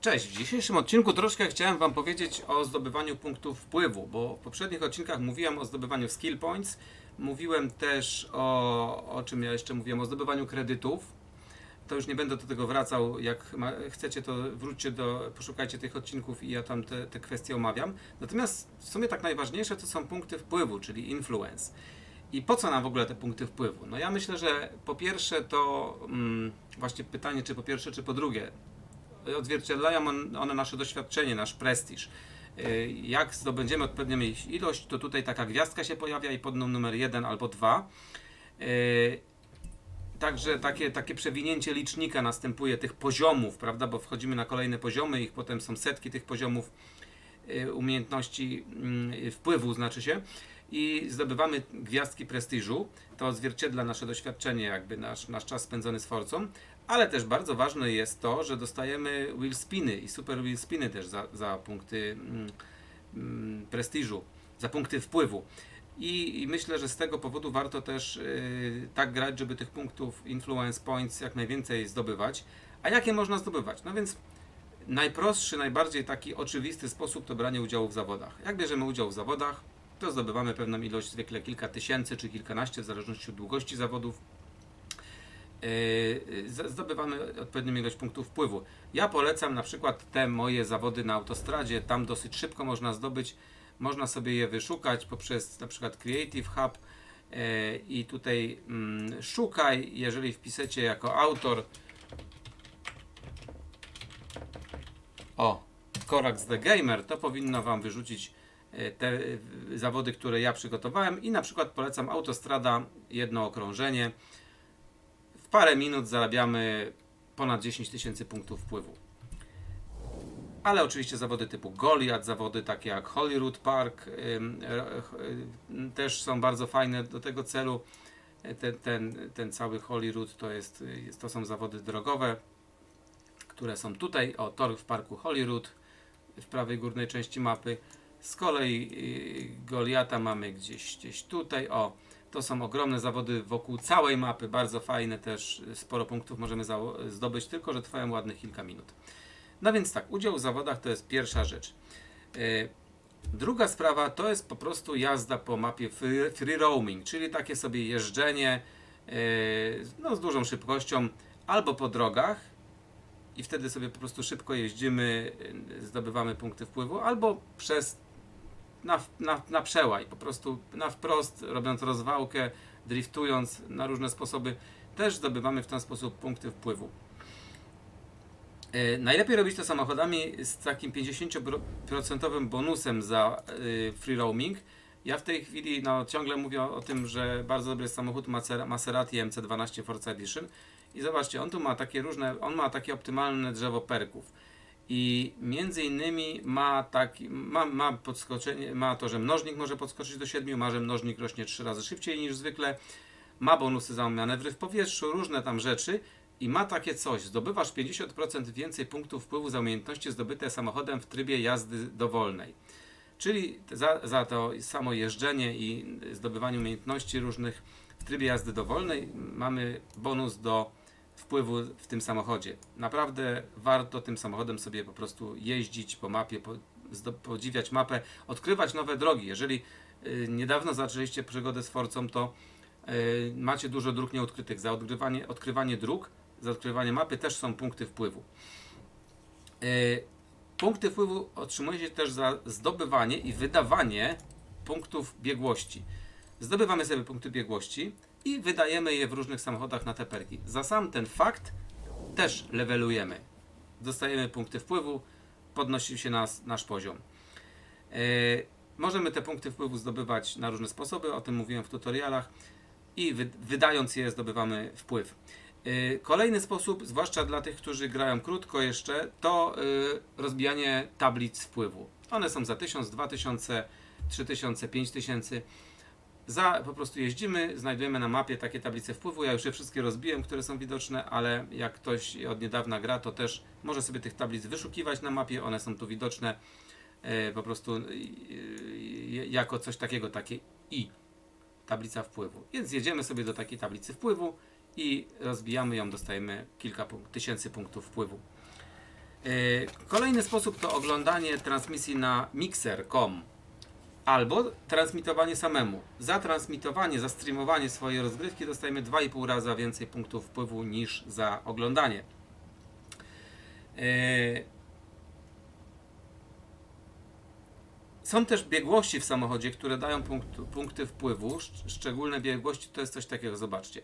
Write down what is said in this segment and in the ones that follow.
Cześć, w dzisiejszym odcinku troszkę chciałem Wam powiedzieć o zdobywaniu punktów wpływu, bo w poprzednich odcinkach mówiłem o zdobywaniu skill points, mówiłem też o, o czym ja jeszcze mówiłem, o zdobywaniu kredytów. To już nie będę do tego wracał, jak ma, chcecie to wróćcie do, poszukajcie tych odcinków i ja tam te, te kwestie omawiam. Natomiast w sumie tak najważniejsze to są punkty wpływu, czyli influence. I po co nam w ogóle te punkty wpływu? No ja myślę, że po pierwsze to mm, właśnie pytanie, czy po pierwsze, czy po drugie, odzwierciedlają on- one nasze doświadczenie, nasz prestiż. Y, Jak zdobędziemy odpowiednią ilość, to tutaj taka gwiazdka się pojawia i pod nią numer 1 albo 2. Także takie, takie przewinięcie licznika następuje tych poziomów, prawda? Bo wchodzimy na kolejne poziomy, ich potem są setki tych poziomów y, umiejętności mm, wpływu, znaczy się. I zdobywamy gwiazdki prestiżu. To odzwierciedla nasze doświadczenie, jakby nasz, nasz czas spędzony z Forcą. Ale też bardzo ważne jest to, że dostajemy wheel spiny i super wheel spiny też za, za punkty mm, mm, prestiżu, za punkty wpływu. I, I myślę, że z tego powodu warto też yy, tak grać, żeby tych punktów influence points jak najwięcej zdobywać. A jakie można zdobywać? No więc najprostszy, najbardziej taki oczywisty sposób to branie udziału w zawodach. Jak bierzemy udział w zawodach, to zdobywamy pewną ilość, zwykle kilka tysięcy czy kilkanaście, w zależności od długości zawodów. Yy, zdobywamy odpowiednią ilość punktów wpływu. Ja polecam na przykład te moje zawody na autostradzie, tam dosyć szybko można zdobyć, można sobie je wyszukać poprzez na przykład Creative Hub yy, i tutaj mm, szukaj, jeżeli wpiszecie jako autor o Korax the Gamer, to powinno Wam wyrzucić te e, zawody, które ja przygotowałem i na przykład polecam autostrada, jedno okrążenie. W parę minut zarabiamy ponad 10 tysięcy punktów wpływu. Ale oczywiście zawody typu Goliath, zawody takie jak Holyrood Park y, też są bardzo fajne do tego celu. Ten, ten, ten cały Holyrood to, jest, to są zawody drogowe, które są tutaj. O, tor w parku Holyrood w prawej górnej części mapy. Z kolei y, Goliata mamy gdzieś, gdzieś tutaj. O, to są ogromne zawody wokół całej mapy, bardzo fajne też. Sporo punktów możemy zdobyć, tylko że trwają ładnych kilka minut. No więc tak, udział w zawodach to jest pierwsza rzecz. Y, Druga sprawa to jest po prostu jazda po mapie free, roaming, czyli takie sobie jeżdżenie no, z dużą szybkością albo po drogach i wtedy sobie po prostu szybko jeździmy, zdobywamy punkty wpływu, albo przez na, na, na przełaj, po prostu na wprost, robiąc rozwałkę, driftując na różne sposoby, też zdobywamy w ten sposób punkty wpływu. E, Najlepiej robić to samochodami z takim 50% bonusem za y, free roaming. Ja w tej chwili no, ciągle mówię o, tym, że bardzo dobry samochód Maser- Maserati MC12 Forza Edition. I zobaczcie, on tu ma takie różne, on ma takie optymalne drzewo perków. I między innymi ma, taki, ma, ma podskoczenie, ma to, że mnożnik może podskoczyć do 7, ma, że mnożnik rośnie 3 razy szybciej niż zwykle, ma bonusy za manewry w powietrzu, różne tam rzeczy i ma takie coś, zdobywasz 50% więcej punktów wpływu za umiejętności zdobyte samochodem w trybie jazdy dowolnej. Czyli za, za to samo jeżdżenie i zdobywanie umiejętności różnych w trybie jazdy dowolnej mamy bonus do wpływu w tym samochodzie. Naprawdę warto tym samochodem sobie po prostu jeździć po mapie, podziwiać mapę, odkrywać nowe drogi. Jeżeli y, niedawno zaczęliście przygodę z Forcą, to y, macie dużo dróg nieodkrytych. Za odkrywanie, odkrywanie dróg, za odkrywanie mapy też są punkty wpływu. Y, punkty wpływu otrzymuje się też za zdobywanie i wydawanie punktów biegłości. Zdobywamy sobie punkty biegłości i wydajemy je w różnych samochodach na te perki. Za sam ten fakt też levelujemy. Dostajemy punkty wpływu, podnosi się nas, nasz poziom. E, możemy te punkty wpływu zdobywać na różne sposoby, o tym mówiłem w tutorialach i wy, wydając je zdobywamy wpływ. E, Kolejny sposób, zwłaszcza dla tych, którzy grają krótko jeszcze, to e, rozbijanie tablic wpływu. One są za 1000, 2000, 3000, 5000. Za po prostu jeździmy, znajdujemy na mapie takie tablice wpływu. Ja już je wszystkie rozbiłem, które są widoczne, ale jak ktoś od niedawna gra, to też może sobie tych tablic wyszukiwać na mapie. One są tu widoczne e, po prostu e, e, jako coś takiego, takie i tablica wpływu. Więc jedziemy sobie do takiej tablicy wpływu i rozbijamy ją, dostajemy kilka punk- tysięcy punktów wpływu. Kolejny sposób to oglądanie transmisji na mixer.com albo transmitowanie samemu. Za transmitowanie, za streamowanie swojej rozgrywki dostajemy 2,5 raza więcej punktów wpływu niż za oglądanie. Yy, Są też biegłości w samochodzie, które dają punkt, punkty wpływu. Szcz- Szczególne biegłości to jest coś takiego, zobaczcie.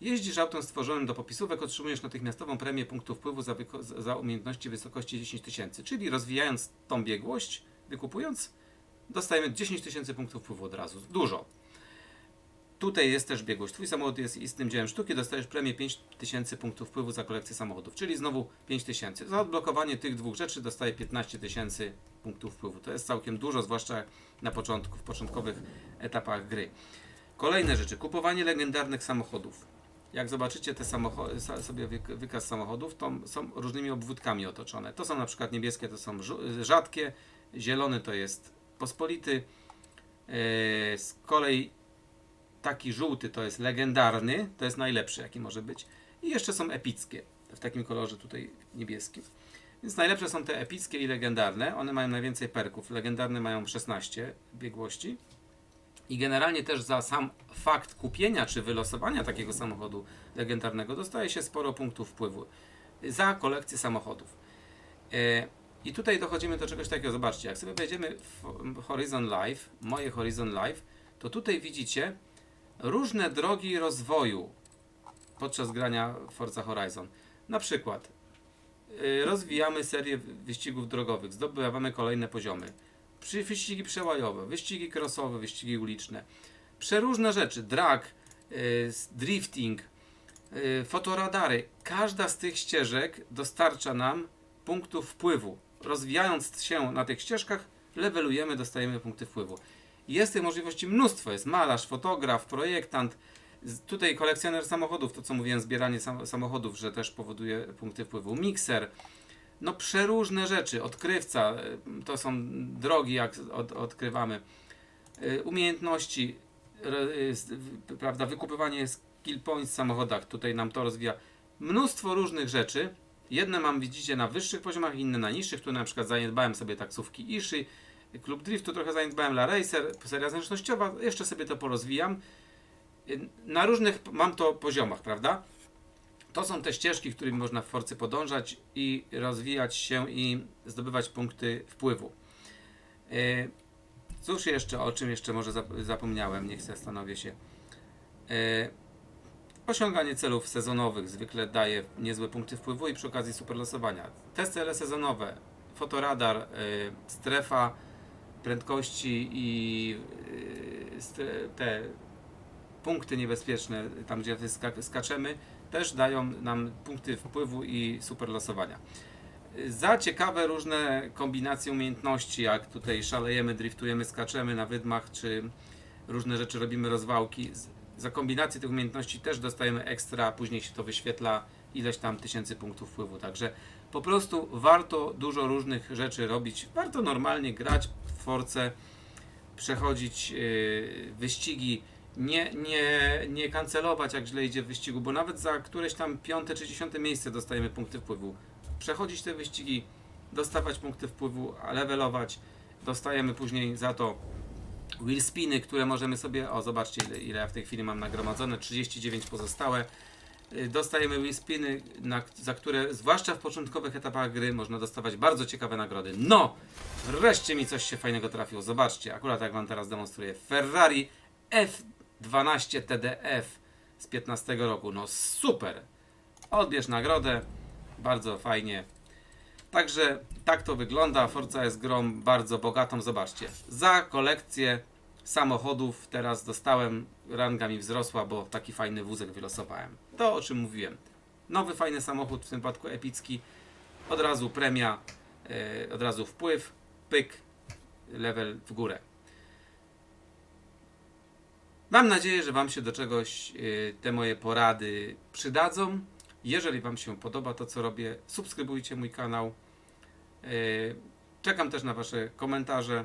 Jeździsz autem stworzonym do popisówek, otrzymujesz natychmiastową premię punktu wpływu za, za umiejętności wysokości 10 tysięcy. Czyli rozwijając tą biegłość, wykupując, dostajemy 10 tysięcy punktów wpływu od razu. Dużo. Tutaj jest też biegłość. Twój samochód jest istnym dziełem sztuki, dostajesz premię 5 tysięcy punktów wpływu za kolekcję samochodów, czyli znowu 5 tysięcy. Za odblokowanie tych dwóch rzeczy dostaję 15 tysięcy punktów wpływu. To jest całkiem dużo, zwłaszcza na początku, w początkowych etapach gry. Kolejne rzeczy. Kupowanie legendarnych samochodów. Jak zobaczycie te samochody, sobie wyk- wykaz samochodów, to są różnymi obwódkami otoczone. To są na przykład niebieskie, to są rzadkie, zielony to jest pospolity, yy, z kolei taki żółty to jest legendarny, to jest najlepszy jaki może być. I jeszcze są epickie, w takim kolorze tutaj niebieskim. Więc najlepsze są te epickie i legendarne. One mają najwięcej perków. Legendarne mają 16 biegłości. I generalnie też za sam fakt kupienia czy wylosowania takiego samochodu legendarnego dostaje się sporo punktów wpływu za kolekcję samochodów. I tutaj dochodzimy do czegoś takiego. Zobaczcie, jak sobie wejdziemy w Horizon Live, moje Horizon Live, to tutaj widzicie różne drogi rozwoju podczas grania Forza Horizon. Na przykład y, rozwijamy serię wyścigów drogowych, zdobywamy kolejne poziomy. Wyścigi przełajowe, wyścigi crossowe, wyścigi uliczne. Przeróżne rzeczy, drag, y, drifting, y, fotoradary. Każda z tych ścieżek dostarcza nam punktów wpływu. Rozwijając się na tych ścieżkach, levelujemy, dostajemy punkty wpływu. Jest tych możliwości mnóstwo. Jest malarz, fotograf, projektant. Tutaj kolekcjoner samochodów, to co mówiłem, zbieranie sam samochodów, że też powoduje punkty wpływu. Mikser, no przeróżne rzeczy. Odkrywca, y, to są drogi, jak od, odkrywamy. Y, Umiejętności, prawda, wykupywanie skill points w samochodach, tutaj nam to rozwija. Mnóstwo różnych rzeczy. Jedne mam, widzicie, na wyższych poziomach, inne na niższych. Tu na przykład zaniedbałem sobie taksówki Iszy, Klub Driftu trochę zaniedbałem, La Racer, seria zręcznościowa, jeszcze sobie to porozwijam. Na różnych mam to poziomach, prawda? To są te ścieżki, którymi można w Forcy podążać i rozwijać się i zdobywać punkty wpływu. Y, Cóż jeszcze, o czym jeszcze może zap- zapomniałem, niech zastanowię się. Osiąganie celów sezonowych zwykle daje niezłe punkty wpływu i przy okazji super losowania. Te cele sezonowe, fotoradar, y, strefa prędkości i y, te punkty niebezpieczne, tam gdzie ska- skaczemy, też dają nam punkty wpływu i super losowania. Za ciekawe różne kombinacje umiejętności, jak tutaj szalejemy, driftujemy, skaczemy na wydmach, czy różne rzeczy robimy rozwałki. Za kombinację tych umiejętności też dostajemy ekstra, później się to wyświetla ileś tam tysięcy punktów wpływu. Także po prostu warto dużo różnych rzeczy robić. Warto normalnie grać w Force, przechodzić yy, wyścigi, nie, nie, nie kancelować jak źle idzie w wyścigu, bo nawet za któreś tam piąte czy dziesiąte miejsce dostajemy punkty wpływu. Przechodzić te wyścigi, dostawać punkty wpływu, levelować. Dostajemy później za to wheel spiny, które możemy sobie, o zobaczcie ile, ile ja w tej chwili mam nagromadzone, 39 pozostałe. Y, Dostajemy wheel spiny, na, za które zwłaszcza w początkowych etapach gry można dostawać bardzo ciekawe nagrody. No! Wreszcie mi coś się fajnego trafiło. Zobaczcie, akurat jak wam teraz demonstruję. Ferrari F12 TDF z 15 roku. No super! Odbierz nagrodę. Bardzo fajnie. Także tak to wygląda. Forza jest grą bardzo bogatą. Zobaczcie. Za kolekcję samochodów teraz dostałem, ranga mi wzrosła, bo taki fajny wózek wylosowałem. To o czym mówiłem. Nowy fajny samochód, w tym przypadku epicki. Od razu premia, e, od razu wpływ, pyk, level w górę. Mam nadzieję, że Wam się do czegoś e, te moje porady przydadzą. Jeżeli Wam się podoba to, co robię, subskrybujcie mój kanał. E, Czekam też na Wasze komentarze